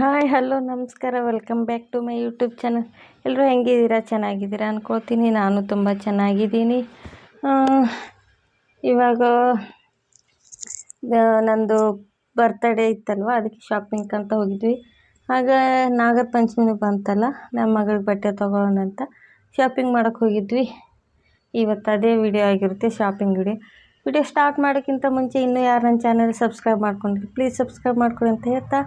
Hi hello ನಮಸ್ಕಾರ. Welcome back to my YouTube channel ಎಲ್ಲರೂ ಹೆಂಗಿದ್ದೀರಾ? ಚೆನ್ನಾಗಿದ್ದೀರಾ ಅನ್ಕೋತೀನಿ. ನಾನು ತುಂಬ ಚೆನ್ನಾಗಿದ್ದೀನಿ. ಇವಾಗ ನಂದು ಬರ್ತಡೇ ಇತ್ತಲ್ವ? ಅದಕ್ಕೆ ಶಾಪಿಂಗ್ ಅಂತ ಹೋಗಿದ್ವಿ. ಆಗ ನಾಗರ ಪಂಚಮಿನೂ ಬಂತಲ್ಲ? ನಮ್ಮ ಮಗಳಿಗೆ ಬಟ್ಟೆ ತೊಗೊಳ್ಳೋಣ ಅಂತ ಶಾಪಿಂಗ್ ಮಾಡೋಕ್ಕೆ ಹೋಗಿದ್ವಿ. ಇವತ್ತು ಅದೇ ವಿಡಿಯೋ ಆಗಿರುತ್ತೆ ಶಾಪಿಂಗ್ ವಿಡಿಯೋ ವಿಡಿಯೋ ಸ್ಟಾರ್ಟ್ ಮಾಡೋಕ್ಕಿಂತ ಮುಂಚೆ ಇನ್ನೂ ಯಾರು ನನ್ನ ಚಾನಲ್ ಸಬ್ಸ್ಕ್ರೈಬ್ ಮಾಡ್ಕೊಂಡಿರಿ ಪ್ಲೀಸ್ ಸಬ್ಸ್ಕ್ರೈಬ್ ಮಾಡ್ಕೊಳ್ಳಿ ಅಂತ ಹೇಳ್ತಾ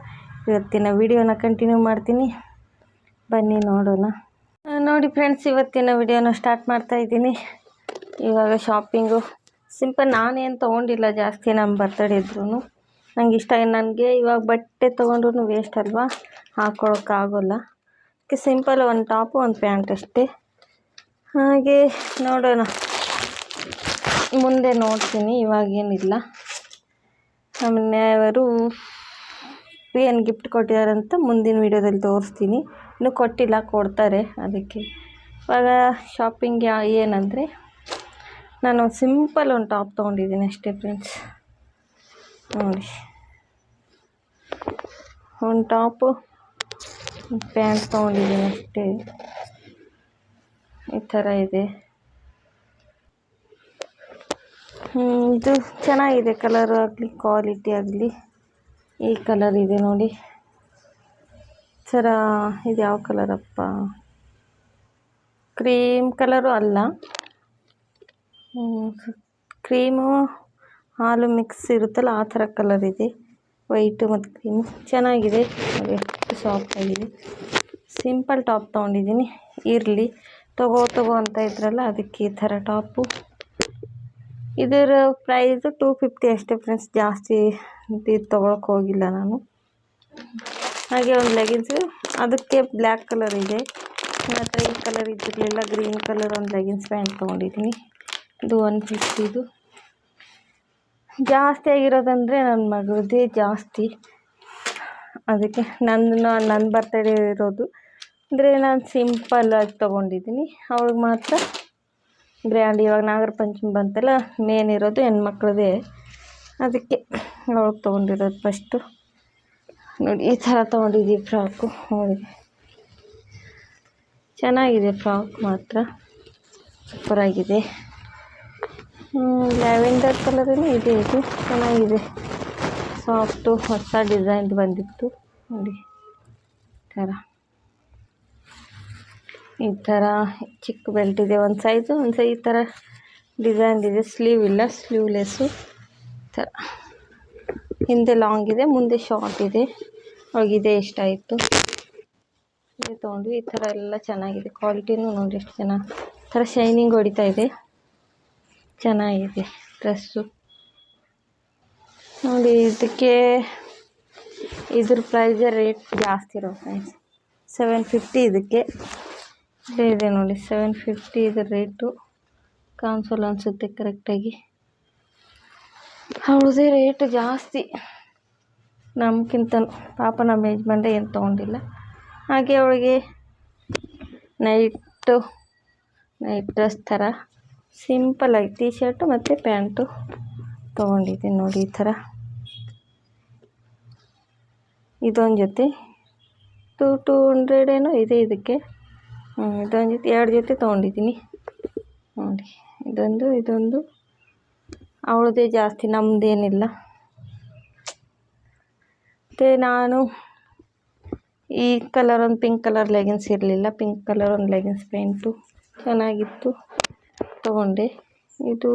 ಇವತ್ತಿನ ವಿಡಿಯೋನ ಕಂಟಿನ್ಯೂ ಮಾಡ್ತೀನಿ. ಬನ್ನಿ ನೋಡೋಣ. ನೋಡಿ ಫ್ರೆಂಡ್ಸ್ ಇವತ್ತಿನ ವಿಡಿಯೋನ ಸ್ಟಾರ್ಟ್ ಮಾಡ್ತಾ ಇದ್ದೀನಿ. ಇವಾಗ ಶಾಪಿಂಗು ಸಿಂಪಲ್ ನಾನೇನು ತೊಗೊಂಡಿಲ್ಲ, ಜಾಸ್ತಿ ನಮ್ಮ ಬರ್ತಡೇ ಇದ್ರೂ ನಂಗೆ ಇಷ್ಟ ನನಗೆ ಇವಾಗ ಬಟ್ಟೆ ತೊಗೊಂಡ್ರು ವೇಸ್ಟ್ ಅಲ್ವಾ? ಹಾಕೊಳೋಕ್ಕಾಗೋಲ್ಲ ಅದಕ್ಕೆ ಸಿಂಪಲ್ ಒಂದು ಟಾಪು ಒಂದು ಪ್ಯಾಂಟ್ ಅಷ್ಟೇ. ಹಾಗೆ ನೋಡೋಣ. ಮುಂದೆ ನೋಡ್ತೀನಿ, ಇವಾಗೇನಿಲ್ಲ. ನಮ್ಮ ಮನೆಯವರು ಏನು ಗಿಫ್ಟ್ ಕೊಟ್ಟಿದ್ದಾರಂತ ಮುಂದಿನ ವೀಡಿಯೋದಲ್ಲಿ ತೋರಿಸ್ತೀನಿ. ಇನ್ನೂ ಕೊಟ್ಟಿಲ್ಲ, ಕೊಡ್ತಾರೆ ಅದಕ್ಕೆ. ಇವಾಗ ಶಾಪಿಂಗ್ ಯಾ ಏನಂದರೆ ನಾನು ಸಿಂಪಲ್ ಒಂದು ಟಾಪ್ ತೊಗೊಂಡಿದ್ದೀನಿ ಅಷ್ಟೇ ಫ್ರೆಂಡ್ಸ್ ನೋಡಿ. ಒಂದು ಟಾಪು ಪ್ಯಾಂಟ್ ತೊಗೊಂಡಿದ್ದೀನಿ ಅಷ್ಟೇ. ಈ ಥರ ಇದೆ. ಇದು ಚೆನ್ನಾಗಿದೆ ಕಲರ್ ಆಗಲಿ ಕ್ವಾಲಿಟಿ ಆಗಲಿ. ಈ ಕಲರ್ ಇದೆ ನೋಡಿ. ಥರ ಇದು ಯಾವ ಕಲರಪ್ಪ ಕ್ರೀಮ್ ಕಲರು ಅಲ್ಲ. ಕ್ರೀಮು ಹಾಲು ಮಿಕ್ಸ್ ಇರುತ್ತಲ್ಲ, ಆ ಥರ ಕಲರ್ ಇದೆ. ವೈಟು ಮತ್ತು ಕ್ರೀಮು ಚೆನ್ನಾಗಿದೆ. ಎಷ್ಟು ಸಾಫ್ಟ್ ಆಗಿದೆ. ಸಿಂಪಲ್ ಟಾಪ್ ತೊಗೊಂಡಿದ್ದೀನಿ. ಇರಲಿ. ತಗೋ ತಗೋ ಅಂತ ಇದ್ರಲ್ಲ, ಅದಕ್ಕೆ ಈ ಥರ ಟಾಪು ಇದರ ಪ್ರೈಸು ಟೂ ಫಿಫ್ಟಿ ಅಷ್ಟೇ ಫ್ರೆಂಡ್ಸ್ ಜಾಸ್ತಿ ಇದು ತೊಗೊಳಕ್ಕೆ ಹೋಗಿಲ್ಲ ನಾನು. ಹಾಗೆ ಒಂದು ಲೆಗಿನ್ಸು ಅದಕ್ಕೆ ಬ್ಲ್ಯಾಕ್ ಕಲರ್ ಇದೆ. ನನ್ನ ಈ ಕಲರ್ ಇದ್ದಿರಲಿಲ್ಲ ಗ್ರೀನ್ ಕಲರ್ ಒಂದು ಲೆಗಿನ್ಸ್ ಪ್ಯಾಂಟ್ ತೊಗೊಂಡಿದ್ದೀನಿ. ಇದು ಒನ್ ಫಿಫ್ಟಿದು ಜಾಸ್ತಿ ಆಗಿರೋದಂದರೆ ನನ್ನ ಮಗಳದ್ದೇ ಜಾಸ್ತಿ. ಅದಕ್ಕೆ ನನ್ನ ನನ್ನ ಬರ್ತಡೇ ಇರೋದು. ಅಂದರೆ ನಾನು ಸಿಂಪಲ್ಲಾಗಿ ತೊಗೊಂಡಿದ್ದೀನಿ. ಅವಳಿಗೆ ಮಾತ್ರ ಗ್ರ್ಯಾಂಡ್ ಇವಾಗ ನಾಗರ ಪಂಚಮಿ ಬಂತಲ್ಲ ಮೇನ್ ಇರೋದು ಹೆಣ್ಮಕ್ಳದೇ. ಅದಕ್ಕೆ ನಾವು ತೊಗೊಂಡಿರೋದು ಫಸ್ಟು ನೋಡಿ, ಈ ಥರ ತೊಗೊಂಡಿದ್ದೀವಿ ಫ್ರಾಕು ನೋಡಿ. ಚೆನ್ನಾಗಿದೆ ಫ್ರಾಕ್ ಮಾತ್ರ. ಸೂಪರಾಗಿದೆ ಲ್ಯಾವೆಂಡರ್ ಕಲರೇ ಇದೆ ಇದು. ಚೆನ್ನಾಗಿದೆ. ಸಾಫ್ಟು ಹೊಸ ಡಿಸೈನ್ ಬಂದಿತ್ತು. ನೋಡಿ ಥರ ಈ ಥರ ಚಿಕ್ಕ ಬೆಲ್ಟ್ ಇದೆ. ಒಂದು ಸೈಜು ಒಂದು ಸೈ ಈ ಥರ ಡಿಸೈನ್ ಇದೆ. ಸ್ಲೀವ್ ಇಲ್ಲ ಸ್ಲೀವ್ಲೆಸ್ಸು ಥರ. ಹಿಂದೆ ಲಾಂಗ್ ಇದೆ, ಮುಂದೆ ಶಾರ್ಟ್ ಇದೆ. ಇದೆ ಆಯಿತು. ಇದು ತೊಗೊಂಡ್ವಿ. ಈ ಥರ ಎಲ್ಲ ಚೆನ್ನಾಗಿದೆ. ಕ್ವಾಲಿಟಿನೂ ನೋಡಿ ಎಷ್ಟು ಚೆನ್ನಾಗಿ ಥರ ಶೈನಿಂಗ್ ಹೊಡಿತಾ ಇದೆ. ಚೆನ್ನಾಗಿದೆ ಡ್ರೆಸ್ಸು. ನೋಡಿ, ಇದಕ್ಕೆ ಇದ್ರ ಪ್ರೈಸ್ ರೇಟ್ ಜಾಸ್ತಿ ಇರೋ ಫ್ರೆಂಡ್ಸ್ ಸೆವೆನ್ ಫಿಫ್ಟಿ ಇದಕ್ಕೆ. ಇದೆ ನೋಡಿ. ಸೆವೆನ್ ಫಿಫ್ಟಿ ಇದ್ರ ರೇಟು ಕಾಣಿಸಲ್ಲ ಅನಿಸುತ್ತೆ ಕರೆಕ್ಟಾಗಿ ಅವಳದೇ ರೇಟ್ ಜಾಸ್ತಿ. ನಮ್ಗಿಂತ ಪಾಪ ನಮ್ಮ ಯಜಮಾನ್ರೆ ಏನು ತೊಗೊಂಡಿಲ್ಲ. ಹಾಗೆ ಅವಳಿಗೆ ನೈಟು, ನೈಟ್ ಡ್ರೆಸ್ ಥರ ಸಿಂಪಲಾಗಿ ಟೀ ಶರ್ಟು ಮತ್ತು ಪ್ಯಾಂಟು ತೊಗೊಂಡಿದ್ದೀನಿ ನೋಡಿ ಈ ಥರ. ಇದೊಂದು ಜೊತೆ ಟು ಟೂ ಹಂಡ್ರೆಡ್ ಏನೋ ಇದೆ ಇದಕ್ಕೆ. ಇದೊಂದು ಜೊತೆ, ಎರಡು ಜೊತೆ ತೊಗೊಂಡಿದ್ದೀನಿ. ನೋಡಿ, ಇದೊಂದು ಇದೊಂದು. ಅವಳದೇ ಜಾಸ್ತಿ ನಮ್ಮದೇನಿಲ್ಲ ಮತ್ತು ನಾನು ಈ ಕಲರ್ ಒಂದು ಪಿಂಕ್ ಕಲರ್ ಲೆಗಿನ್ಸ್ ಇರಲಿಲ್ಲ. ಪಿಂಕ್ ಕಲರ್ ಒಂದು ಲೆಗಿನ್ಸ್ ಪ್ಯಾಂಟು ಚೆನ್ನಾಗಿತ್ತು. ತೊಗೊಂಡೆ. ಇದು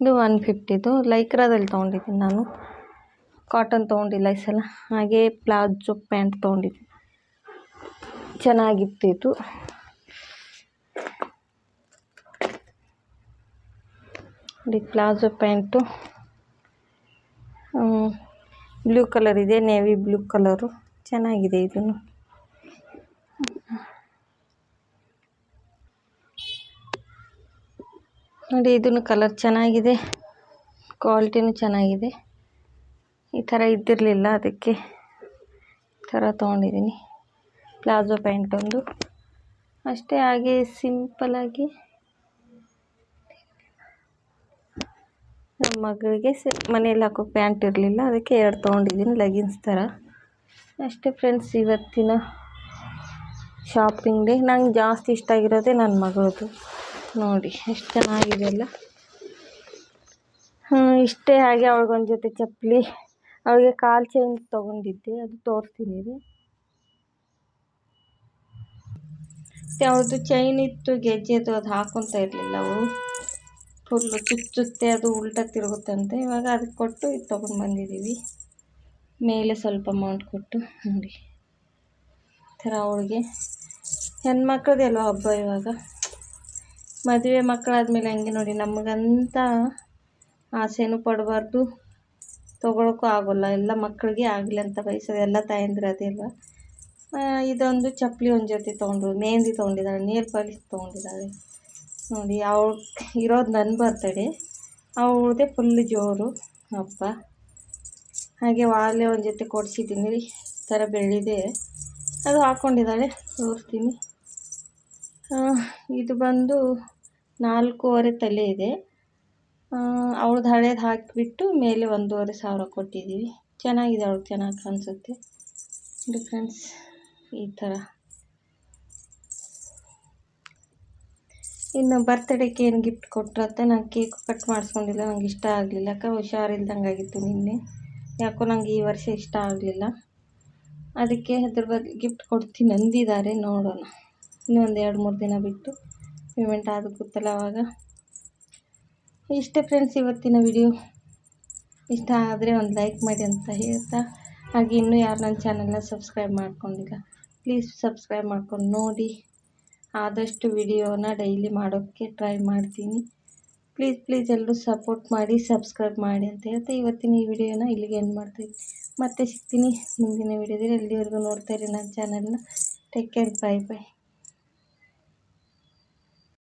ಇದು ಒನ್ ಫಿಫ್ಟಿದು ಲೈಕ್ರಾದಲ್ಲಿ ತೊಗೊಂಡಿದ್ದೀನಿ ನಾನು. ಕಾಟನ್ ತೊಗೊಂಡಿಲ್ಲ ಈ ಸಲ. ಹಾಗೆ ಪ್ಲಾಜೋ ಪ್ಯಾಂಟ್ ತೊಗೊಂಡಿದ್ದೀನಿ. ಚೆನ್ನಾಗಿತ್ತು ಇದು. ನೋಡಿ, ಪ್ಲಾಜೋ ಪ್ಯಾಂಟು. ಬ್ಲೂ ಕಲರ್ ಇದೆ, ನೇವಿ ಬ್ಲೂ ಕಲರು. ಚೆನ್ನಾಗಿದೆ ಇದನ್ನು. ನೋಡಿ, ಇದನ್ನು ಕಲರ್ ಚೆನ್ನಾಗಿದೆ. ಕ್ವಾಲಿಟಿನೂ ಚೆನ್ನಾಗಿದೆ. ಈ ಥರ ಇದ್ದಿರಲಿಲ್ಲ ಅದಕ್ಕೆ. ಈ ಥರ ತೊಗೊಂಡಿದ್ದೀನಿ. ಪ್ಲಾಜೋ ಪ್ಯಾಂಟ್ ಒಂದು ಅಷ್ಟೇ, ಹಾಗೆ ಸಿಂಪಲಾಗಿ ನಮ್ಮ ಮಗಳಿಗೆ ಮನೆಯಲ್ಲಿ ಮನೇಲಿ ಹಾಕೋ ಪ್ಯಾಂಟ್ ಇರಲಿಲ್ಲ, ಅದಕ್ಕೆ ಎರಡು ತೊಗೊಂಡಿದ್ದೀನಿ ಲೆಗಿನ್ಸ್ ಥರ. ಅಷ್ಟೇ ಫ್ರೆಂಡ್ಸ್ ಇವತ್ತಿನ ಶಾಪಿಂಗ್ ಡೇ ನಂಗೆ ಜಾಸ್ತಿ ಇಷ್ಟ ಆಗಿರೋದೇ ನನ್ನ ಮಗಳದು. ನೋಡಿ, ಎಷ್ಟು ಚೆನ್ನಾಗಿದೆ ಅಲ್ಲ. ಇಷ್ಟೇ ಹಾಗೆ ಅವಳಿಗೊಂದು ಜೊತೆ ಚಪ್ಪಲಿ, ಅವಳಿಗೆ ಕಾಲು ಚೈನ್ ತೊಗೊಂಡಿದ್ದೆ, ಅದು ತೋರಿಸ್ತೀನಿ ರೀ. ಮತ್ತು ಅವ್ಳದ್ದು ಚೈನ್ ಇತ್ತು, ಗೆಜ್ಜೆದು ಅದು ಹಾಕೊತ ಇರಲಿಲ್ಲ ಅವಳು. ಫುಲ್ಲು ಚುಚ್ಚುತ್ತೆ, ಅದು ಉಲ್ಟಾ ತಿರುಗುತ್ತಂತೆ ಇವಾಗ ಅದಕ್ಕೆ ಕೊಟ್ಟು ಇದು ತೊಗೊಂಡು ಬಂದಿದ್ದೀವಿ. ಮೇಲೆ ಸ್ವಲ್ಪ ಅಮೌಂಟ್ ಕೊಟ್ಟು ನೋಡಿ. ಥರ ಅವಳಿಗೆ. ಹೆಣ್ಮಕ್ಳದೇ ಅಲ್ವ ಹಬ್ಬ ಇವಾಗ? ಮದುವೆ ಮಕ್ಕಳಾದ್ಮೇಲೆ ಹಂಗೆ ನೋಡಿ, ನಮಗಂತ ಆಸೆನೂ ಪಡಬಾರ್ದು. ತೊಗೊಳಕ್ಕೂ ಆಗೋಲ್ಲ. ಎಲ್ಲ ಮಕ್ಕಳಿಗೆ ಆಗಲಿ ಅಂತ ಬಯಸೋದು. ಎಲ್ಲ ತಾಯಂದಿರು ಅದೇ ಅಲ್ವಾ? ಇದೊಂದು ಚಪ್ಪಲಿ ಒಂದು ಜೊತೆ ತೊಗೊಂಡ್ರು. ಮೆಹಂದಿ ತೊಗೊಂಡಿದ್ದಾಳೆ ನೇಲ್ ಪಾಲಿಶ್ ತೊಗೊಂಡಿದ್ದಾಳೆ. ನೋಡಿ, ಅವ್ಳು ಇರೋದು ನನ್ನ ಬರ್ತಡೆ ಅವಳದೇ ಫುಲ್ ಜೋರು ಹಬ್ಬ ಹಾಗೆ ವಾಲೆ ಒಂದು ಜೊತೆ ಕೊಡಿಸಿದ್ದೀನಿ ಈ ಥರ ಬೆಳ್ಳಿದೆ ಅದು ಹಾಕ್ಕೊಂಡಿದ್ದಾಳೆ ತೋರಿಸ್ತೀನಿ. ಇದು ಬಂದು ನಾಲ್ಕೂವರೆ ತಲೆ ಇದೆ. ಅವಳದ್ದು ಹಳೇದು ಹಾಕಿಬಿಟ್ಟು ಮೇಲೆ ಒಂದೂವರೆ ಸಾವಿರ ಕೊಟ್ಟಿದ್ದೀವಿ ಚೆನ್ನಾಗಿದೆ ಅವಳು ಚೆನ್ನಾಗಿ ಕಾಣಿಸುತ್ತೆ. ಡಿಫ್ರೆನ್ಸ್ ಈ ಥರ ಇನ್ನು ಬರ್ತಡೇಗೆ ಏನು ಗಿಫ್ಟ್ ಕೊಟ್ಟರು ಅಂತ ನಾನು ಕೇಕ್ ಕಟ್ ಮಾಡಿಸ್ಕೊಂಡಿಲ್ಲ. ನಂಗೆ ಇಷ್ಟ ಆಗಲಿಲ್ಲ. ಯಾಕೆ ಹುಷಾರಿಲ್ದಂಗೆ ಆಗಿತ್ತು ನಿನ್ನೆ. ಯಾಕೋ ನಂಗೆ ಈ ವರ್ಷ ಇಷ್ಟ ಆಗಲಿಲ್ಲ. ಅದಕ್ಕೆ ಅದ್ರ ಬಗ್ಗೆ ಗಿಫ್ಟ್ ಕೊಡ್ತೀನಿ ಅಂದಿದ್ದಾರೆ. ನೋಡೋಣ. ಇನ್ನೊಂದು ಎರಡು ಮೂರು ದಿನ ಬಿಟ್ಟು ಪೇಮೆಂಟ್ ಆದ ಗೊತ್ತಲ್ಲ ಅವಾಗ. ಇಷ್ಟೇ ಫ್ರೆಂಡ್ಸ್ ಇವತ್ತಿನ ವಿಡಿಯೋ ಇಷ್ಟ ಆದರೆ ಒಂದು ಲೈಕ್ ಮಾಡಿ ಅಂತ ಹೇಳ್ತಾ. ಹಾಗೆ ಇನ್ನೂ ಯಾರು ನನ್ನ ಚಾನಲ್ನ ಸಬ್ಸ್ಕ್ರೈಬ್ ಮಾಡ್ಕೊಂಡಿಲ್ಲ ಪ್ಲೀಸ್ ಸಬ್ಸ್ಕ್ರೈಬ್ ಮಾಡ್ಕೊಂಡು ನೋಡಿ. ಆದಷ್ಟು ವಿಡಿಯೋನ ಡೈಲಿ ಮಾಡೋಕ್ಕೆ ಟ್ರೈ ಮಾಡ್ತೀನಿ. ಪ್ಲೀಸ್ ಪ್ಲೀಸ್ ಎಲ್ಲರೂ ಸಪೋರ್ಟ್ ಮಾಡಿ, ಸಬ್ಸ್ಕ್ರೈಬ್ ಮಾಡಿ ಅಂತ ಹೇಳ್ತಾ ಇವತ್ತಿನ ಈ ವಿಡಿಯೋನ ಇಲ್ಲಿಗೆ ಎಂಡ್ ಮಾಡ್ತೀನಿ. ಮತ್ತೆ ಸಿಗ್ತೀನಿ ಮುಂದಿನ ವಿಡಿಯೋದಲ್ಲಿ. ಎಲ್ಲಿವರೆಗೂ ನೋಡ್ತಾ ಇರಿ ನನ್ನ ಚಾನಲ್ನ. ಟೇಕ್ ಕೇರ್ ಬಾಯ್ ಬಾಯ್